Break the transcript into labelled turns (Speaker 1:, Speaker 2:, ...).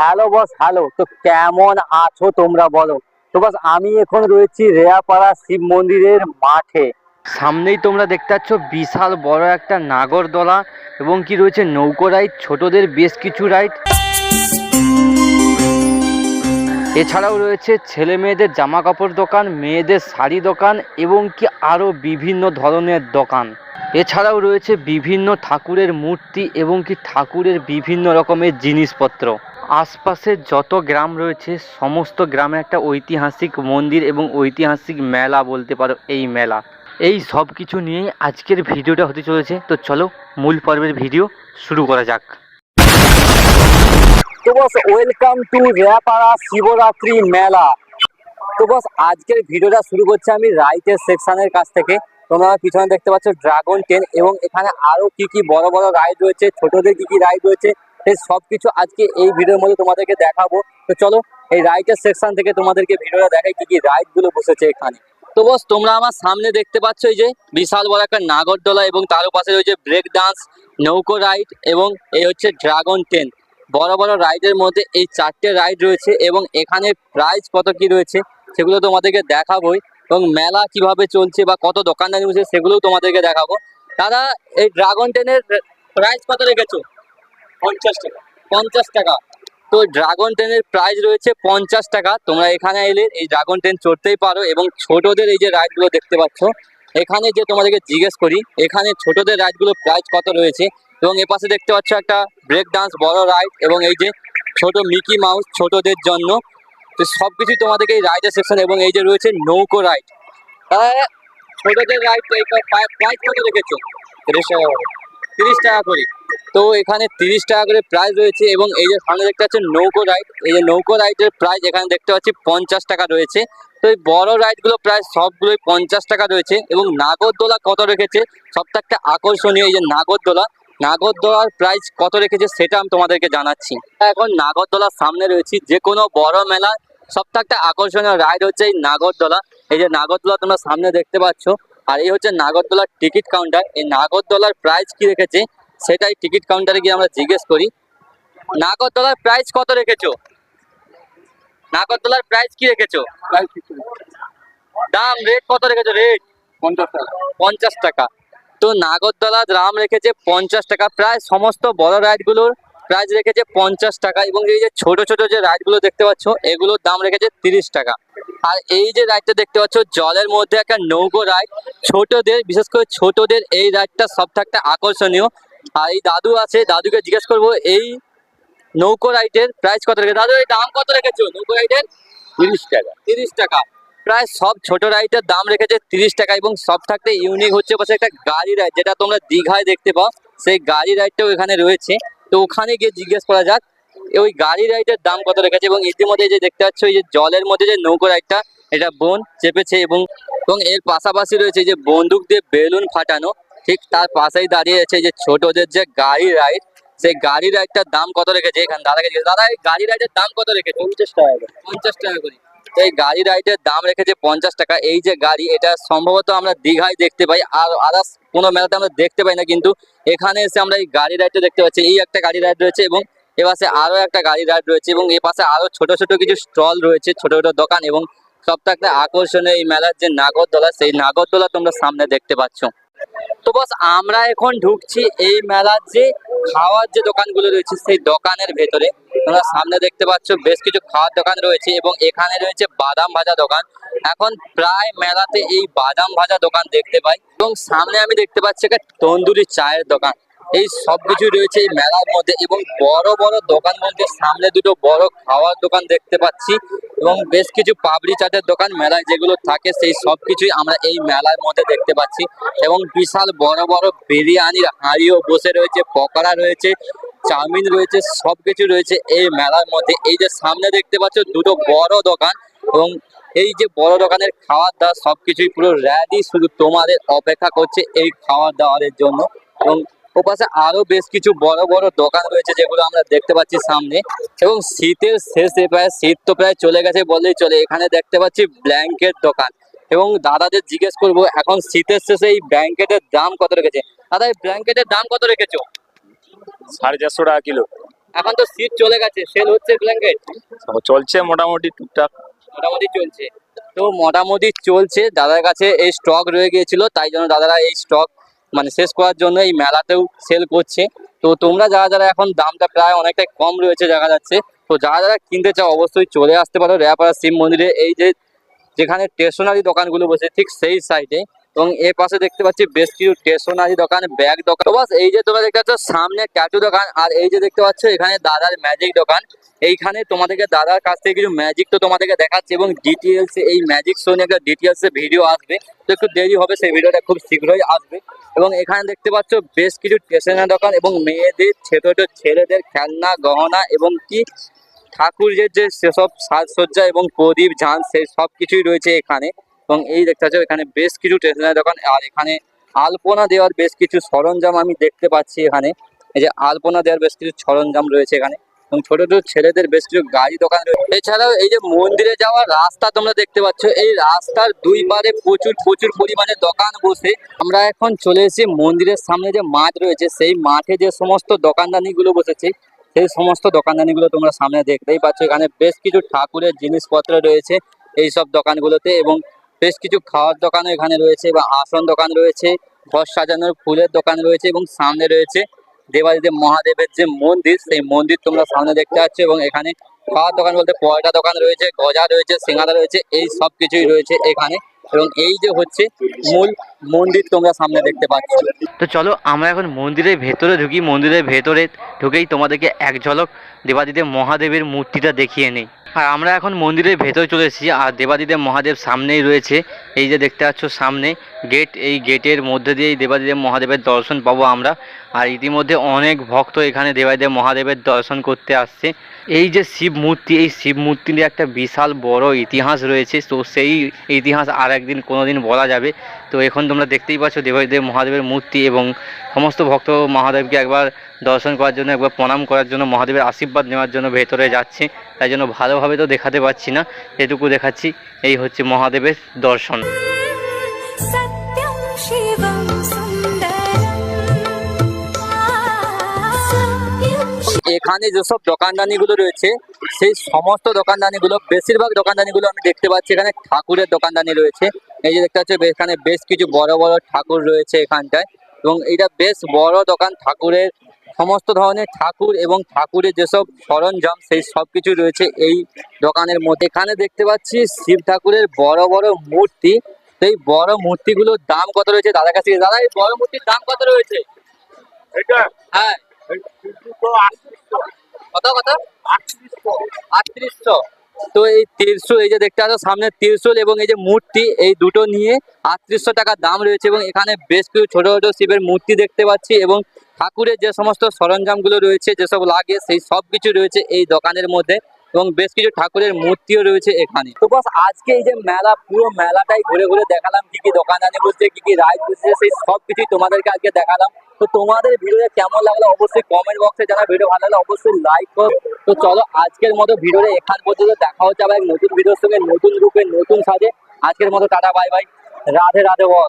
Speaker 1: Hello boss, hello. তো কেমন আছো তোমরা বলো? তো বস, আমি এখন রয়েছি রেয়াপাড়া শিব মন্দিরের মাঠে। সামনেই তোমরা দেখতে পাচ্ছ বিশাল বড় একটা নাগরদোলা এবং কি রয়েছে নৌকো রাইড, ছোটদের বেশ কিছু রাইড। এছাড়াও রয়েছে ছেলে মেয়েদের জামা কাপড় দোকান, মেয়েদের শাড়ি দোকান এবং কি আরও বিভিন্ন ধরনের দোকান। এছাড়াও রয়েছে বিভিন্ন ঠাকুরের মূর্তি এবং কি ঠাকুরের বিভিন্ন রকমের জিনিসপত্র। আশপাশের যত গ্রাম রয়েছে, সমস্ত গ্রামে একটা ঐতিহাসিক মন্দির এবং ঐতিহাসিক মেলা বলতে পারো এই মেলা। এই সব কিছু নিয়েই আজকের ভিডিওটা হতে চলেছে। তো চলো, মূল পর্বের ভিডিও শুরু করা যাক। তো boss welcome to Reyapara Shivratri মেলা। তো বস, আজকের ভিডিওটা শুরু করছি আমি রাইটের সেকশনের কাছ থেকে। তোমরা পিছনে দেখতে পাচ্ছ ড্রাগন টেন এবং এখানে আরও কি কি বড় বড় রাইড রয়েছে, ছোটদের কি কি রাইড রয়েছে সেই সব কিছু আজকে এই ভিডিওর মধ্যে তোমাদেরকে দেখাবো। তো চলো, এই রাইটের সেকশন থেকে তোমাদেরকে ভিডিওটা দেখাই কি কি রাইডগুলো বসেছে এখানে। তো বস তোমরা আমার সামনে দেখতে পাচ্ছ এই যে বিশাল বড় একটা নাগরদোলা এবং তার পাশে রয়েছে ব্রেক ডান্স নৌকো রাইড এবং এই হচ্ছে ড্রাগন টেন বড় বড় রাইডের মধ্যে এই চারটে রাইড রয়েছে এবং এখানে প্রাইস কত কি রয়েছে সেগুলো তোমাদেরকে দেখাবোই এবং মেলা কীভাবে চলছে বা কত দোকানদারি রয়েছে সেগুলোও তোমাদেরকে দেখাবো। দাদা, এই ড্রাগন টেনের প্রাইস কত রেখেছো? পঞ্চাশ টাকা পঞ্চাশ টাকা। তো ড্রাগন ট্রেনের প্রাইস রয়েছে পঞ্চাশ টাকা। তোমরা এখানে এলে এই ড্রাগন ট্রেন চড়তেই পারো এবং ছোটদের এই যে রাইডগুলো দেখতে পাচ্ছ, এখানে যে তোমাদেরকে জিজ্ঞেস করি, এখানে ছোটদের রাইডগুলো প্রাইস কত রয়েছে? এবং এ পাশে দেখতে পাচ্ছ একটা ব্রেক ডান্স বড় রাইড এবং এই যে ছোট মিকি মাউস ছোটদের জন্য। তো সব কিছুই তোমাদেরকে এই রাইডের সেকশন এবং এই যে রয়েছে নৌকো রাইড ছোটদের রাইড প্রাইস কত রেখেছো? তিরিশ টাকা করে। তো এখানে তিরিশ টাকা করে প্রাইস রয়েছে এবং এই যে সামনে দেখতে পাচ্ছেন নৌকো রাইড এই যে নৌকো রাইডের প্রাইস এখানে দেখতে পাচ্ছি পঞ্চাশ টাকা রয়েছে। তো এই বড় রাইডগুলো প্রায় সবগুলোই পঞ্চাশ টাকা রয়েছে এবং নাগরদোলা কত রেখেছে সবটা একটা আকর্ষণীয় এই যে নাগরদোলা। নাগরদোলার প্রাইস কত রেখেছে সেটা আমি তোমাদেরকে জানাচ্ছি। এখন নাগরদোলার সামনে রয়েছি যে কোনো বড় মেলা, সবটা একটা আকর্ষণীয় রাইড হচ্ছে এই নাগরদোলা। এই যে নাগরদোলা তোমরা সামনে দেখতে পাচ্ছ আর এই হচ্ছে নাগরদোলার টিকিট কাউন্টার। এই নাগরদোলার প্রাইস কি রেখেছে, সেটাই টিকিট কাউন্টারে গিয়ে আমরা জিজ্ঞেস করি। নাগরদোলার প্রাইস কত রেখেছো? নাগরদোলার প্রাইস কি রেখেছো? দাম রেট কত রেখেছো? রেট
Speaker 2: পঞ্চাশ টাকা।
Speaker 1: পঞ্চাশ টাকা তো নাগরদোলা দাম রেখেছে পঞ্চাশ টাকা। প্রায় সমস্ত বড় রাইডগুলোর প্রাইস রেখেছে পঞ্চাশ টাকা এবং এই যে ছোট ছোট যে রাইডগুলো দেখতে পাচ্ছ এগুলোর দাম রেখেছে তিরিশ টাকা। আর এই যে রাইডটা দেখতে পাচ্ছ জলের মধ্যে একটা নৌকো রাইড ছোটদের বিশেষ করে ছোটদের এই রাইডটা সব একটা আকর্ষণীয়। আর এই দাদু আছে দাদুকে জিজ্ঞেস করব এই নৌকো রাইডের প্রাইস কত রেখেছে? দাদু এই দাম কত রেখেছো? নৌকো রাইডের
Speaker 2: তিরিশ টাকা।
Speaker 1: তিরিশ টাকা। প্রায় সব ছোট রাইডের দাম রেখেছে তিরিশ টাকা এবং সব থাকতে ইউনিক হচ্ছে পাশে একটা গাড়ি রাইড যেটা তোমরা দীঘায় দেখতে পাও। সেই গাড়ি রাইডটাও এখানে রয়েছে। তো ওখানে গিয়ে জিজ্ঞেস করা যাক ওই গাড়ি রাইডের দাম কত রেখেছে? এবং ইতিমধ্যে যে দেখতে পাচ্ছ এই যে জলের মধ্যে যে নৌকো রাইডটা এটা বোন চেপেছে এবং এবং এর পাশাপাশি রয়েছে যে বন্দুক দিয়ে বেলুন ফাটানো ঠিক তার পাশেই দাঁড়িয়ে আছে যে ছোটদের যে গাড়ি রাইড সেই গাড়ি রাইডটার দাম কত রেখেছে? এখানে দাদাকে দাদা এই গাড়ি রাইডের দাম কত রেখেছে? পঞ্চাশ টাকা করে। পঞ্চাশ টাকা করে। তো এই গাড়ি রাইডের দাম রেখেছে পঞ্চাশ টাকা, এই যে গাড়ি, এটা সম্ভবত আমরা দীঘায় দেখতে পাই, আর আদার্স কোনো মেলাতে আমরা দেখতে পাই না, কিন্তু এখানে এসে আমরা এই গাড়ি রাইডটা দেখতে পাচ্ছি। এই একটা গাড়ি রাইড রয়েছে এবং এ পাশে আরও একটা গাড়ি রাইড রয়েছে এবং এ পাশে আরও ছোট ছোট কিছু স্টল রয়েছে, ছোট ছোট দোকান এবং সবটা একটা আকর্ষণীয় এই মেলার যে নাগরদোলা, সেই নাগরদোলা তোমরা সামনে দেখতে পাচ্ছ। তো বস, আমরা এখন ঢুকছি এই মেলার যে খাওয়ার যে দোকানগুলো রয়েছে, সেই দোকানের ভেতরে। তোমরা সামনে দেখতে পাচ্ছ, বেশ কিছু খাওয়ার দোকান রয়েছে এবং এখানে রয়েছে বাদাম ভাজা দোকান। এখন প্রায় মেলাতে এই বাদাম ভাজা দোকান দেখতে পাই। এবং সামনে আমি দেখতে পাচ্ছি একটা তন্দুরি চায়ের দোকান। এই সব কিছু রয়েছে এই মেলার মধ্যে এবং বড় বড় দোকান বলতে সামনে দুটো বড় খাওয়ার দোকান দেখতে পাচ্ছি এবং বেশ কিছু পাবড়ি চাটের দোকান মেলায় যেগুলো থাকে সেই সব কিছুই আমরা এই মেলার মধ্যে দেখতে পাচ্ছি এবং বিশাল বড় বড় বিরিয়ানির হাঁড়িও বসে রয়েছে, পকোড়া রয়েছে, চাউমিন রয়েছে সব কিছু রয়েছে এই মেলার মধ্যে। এই যে সামনে দেখতে পাচ্ছ দুটো বড় দোকান এবং এই যে বড় দোকানের খাওয়ার দাওয়ার সবকিছুই পুরো রেডি শুধু তোমাদের অপেক্ষা করছে এই খাওয়ার দাওয়ারের জন্য এবং ওপাশে আরও বেশ কিছু বড় বড় দোকান রয়েছে যেগুলো আমরা দেখতে পাচ্ছি সামনে। এবং শীতের শেষে প্রায় শীত তো প্রায় চলে গেছে বললেই চলে। এখানে দেখতে পাচ্ছি ব্ল্যাঙ্কেট দোকান। এবং দাদাদের জিজ্ঞেস করব এখন শীতের শেষে এই ব্ল্যাঙ্কেটের দাম কত রেখেছে? দাদা এই ব্ল্যাঙ্কেটের দাম কত রেখেছো?
Speaker 2: সাড়ে চারশো টাকা কিলো।
Speaker 1: এখন তো শীত চলে গেছে। সেল হচ্ছে ব্ল্যাঙ্কেট?
Speaker 3: চলছে মোটামুটি টুকটাক।
Speaker 1: মোটামুটি চলছে। তো মোটামুটি চলছে। দাদার কাছে এই স্টক রয়ে গিয়েছিল তাই জন্য দাদারা এই স্টক মানে শেষ করার জন্য এই মেলাতেও সেল করছে। তো তোমরা যারা যারা এখন দামটা প্রায় অনেকটাই কম রয়েছে দেখা যাচ্ছে, তো যারা যারা কিনতে চাও অবশ্যই চলে আসতে পারো রেয়াপাড়া শিব মন্দিরে। এই যে যেখানে স্টেশনারি দোকানগুলো বসে, ঠিক সেই সাইডে এবং এর পাশে দেখতে পাচ্ছি বেশ কিছু স্টেশনারি দোকান, ব্যাগ দোকান। তো বাস এই যে তোমরা দেখতে পাচ্ছ, সামনে ট্যাটু দোকান আর এই যে দেখতে পাচ্ছ, এখানে দাদার ম্যাজিক দোকান। এইখানে তোমাদেরকে দাদার কাছ থেকে কিছু ম্যাজিক তো তোমাদেরকে দেখাচ্ছে এবং ডিটেলস এই ম্যাজিক শো নিয়ে একটা ডিটেলস ভিডিও আসবে। তো একটু দেরি হবে, সেই ভিডিওটা খুব শীঘ্রই আসবে। এবং এখানে দেখতে পাচ্ছ, বেশ কিছু স্টেশনারি দোকান এবং মেয়েদের, ছোট ছোট ছেলেদের খেলনা, গহনা এবং কি ঠাকুরের যে সেসব সাজসজ্জা এবং প্রদীপ ঝান সেই সব কিছুই রয়েছে এখানে। এবং এই দেখতে পাচ্ছ, এখানে বেশ কিছু স্টেশনারি দোকান, আর এখানে আলপনা দেওয়ার বেশ কিছু সরঞ্জাম আমি দেখতে পাচ্ছি এখানে। এই যে আলপনা দেওয়ার বেশ কিছু সরঞ্জাম রয়েছে এখানে, এবং ছোট ছোট ছেলেদের বেশ কিছু গাড়ি দোকান রয়েছে। এছাড়াও এই যে মন্দিরে যাওয়ার রাস্তা তোমরা দেখতে পাচ্ছ, এই রাস্তার দুই পারে প্রচুর প্রচুর পরিমাণে দোকান বসে। আমরা এখন চলে এসেছি মন্দিরের সামনে যে মাঠ রয়েছে, সেই মাঠে যে সমস্ত দোকানদানিগুলো বসেছে, সেই সমস্ত দোকানদানিগুলো তোমরা সামনে দেখতেই পাচ্ছ। এখানে বেশ কিছু ঠাকুরের জিনিসপত্র রয়েছে এই সব দোকানগুলোতে, এবং বেশ কিছু খাওয়ার দোকানও এখানে রয়েছে বা আসন দোকান রয়েছে, ঘর সাজানোর ফুলের দোকান রয়েছে এবং সামনে রয়েছে দেবাদিদেব মহাদেবের যে মন্দির, সেই মন্দির তোমরা সামনে দেখতে পাচ্ছ এবং এখানে খাওয়ার দোকান বলতে পয়টা দোকান রয়েছে, গজা রয়েছে, সিঙ্গারা রয়েছে, এই সব কিছুই রয়েছে এখানে। এবং এই যে হচ্ছে মূল মন্দির তোমরা সামনে দেখতে পাচ্ছ।
Speaker 4: তো চলো, আমরা এখন মন্দিরের ভেতরে ঢুকি। মন্দিরের ভেতরে ঢুকেই তোমাদেরকে এক ঝলক দেবাদিদেব মহাদেবের মূর্তিটা দেখিয়ে নেই। আর আমরা এখন মন্দিরের ভেতরে চলে এসেছি, আর দেবাদিদেব মহাদেব সামনেই রয়েছে। এই যে দেখতে পাচ্ছ সামনে গেট, এই গেটের মধ্যে দিয়েই দেবাদিদেব মহাদেবের দর্শন পাবো আমরা। আর ইতিমধ্যে অনেক ভক্ত এখানে দেবাদিদেব মহাদেবের দর্শন করতে আসছে। এই যে শিব মূর্তি, এই শিব মূর্তির একটা বিশাল বড় ইতিহাস রয়েছে, তো সেই ইতিহাস আর একদিন কোনো দিন বলা যাবে। তো এখন তোমরা দেখতেই পাচ্ছ দেবাদিদেব মহাদেবের মূর্তি এবং সমস্ত ভক্ত মহাদেবকে একবার দর্শন করার জন্য, একবার প্রণাম করার জন্য, মহাদেবের আশীর্বাদ নেওয়ার জন্য ভেতরে যাচ্ছে। তাই জন্য ভালোভাবে তো দেখাতে পাচ্ছি না, এটুকু দেখাচ্ছি। এই হচ্ছে মহাদেবের দর্শন।
Speaker 1: এখানে যেসব দোকানদানিগুলো রয়েছে সেই সমস্ত দোকানদানিগুলো বেশিরভাগ দোকানদানিগুলো আমি দেখতে পাচ্ছি এখানে ঠাকুরের দোকানদানি রয়েছে। এই যে দেখতে পাচ্ছি এখানে বেশ কিছু বড় বড় ঠাকুর রয়েছে এখানটায় এবং এটা বেশ বড় দোকান ঠাকুরের সমস্ত ধরনের ঠাকুর এবং ঠাকুরের যেসব সরঞ্জাম সেই সব কিছু রয়েছে এই দোকানের মধ্যে। এখানে দেখতে পাচ্ছি শিব ঠাকুরের বড় বড় মূর্তি। সেই বড় মূর্তিগুলোর দাম কত রয়েছে? দাদার কাছে দাদা এই বড় মূর্তির দাম কত রয়েছে? হ্যাঁ। কত কত? আটত্রিশশো। তো এই ত্রিশূল এই যে দেখতে পাচ্ছ, সামনে ত্রিশূল এবং এই যে মূর্তি, এই দুটো নিয়ে আটত্রিশশো টাকা দাম রয়েছে এবং এখানে বেশ কিছু ছোট ছোট শিবের মূর্তি দেখতে পাচ্ছি এবং ঠাকুরের যে সমস্ত সরঞ্জামগুলো রয়েছে, যেসব লাগে, সেই সব কিছু রয়েছে এই দোকানের মধ্যে। এবং বেশ কিছু ঠাকুরের মূর্তিও রয়েছে এখানে। তো বাস, আজকে এই যে মেলা, পুরো মেলাটাই ঘুরে ঘুরে দেখালাম, কি কি দোকানদানি বসছে, কি কি রাইড বসছে, সেই সব কিছুই তোমাদেরকে আজকে দেখালাম। তো তোমাদের ভিডিওটা কেমন লাগল অবশ্যই কমেন্ট বক্সে জানা ভিডিও ভালো লাগল অবশ্যই লাইক করো। তো চলো, আজকের মতো ভিডিওটা এখান পর্যন্ত দেখা হচ্ছে আবার নতুন ভিডিওর সঙ্গে, নতুন রূপে, নতুন সাজে। আজকের মতো tata bye bye Radhe Radhe boss.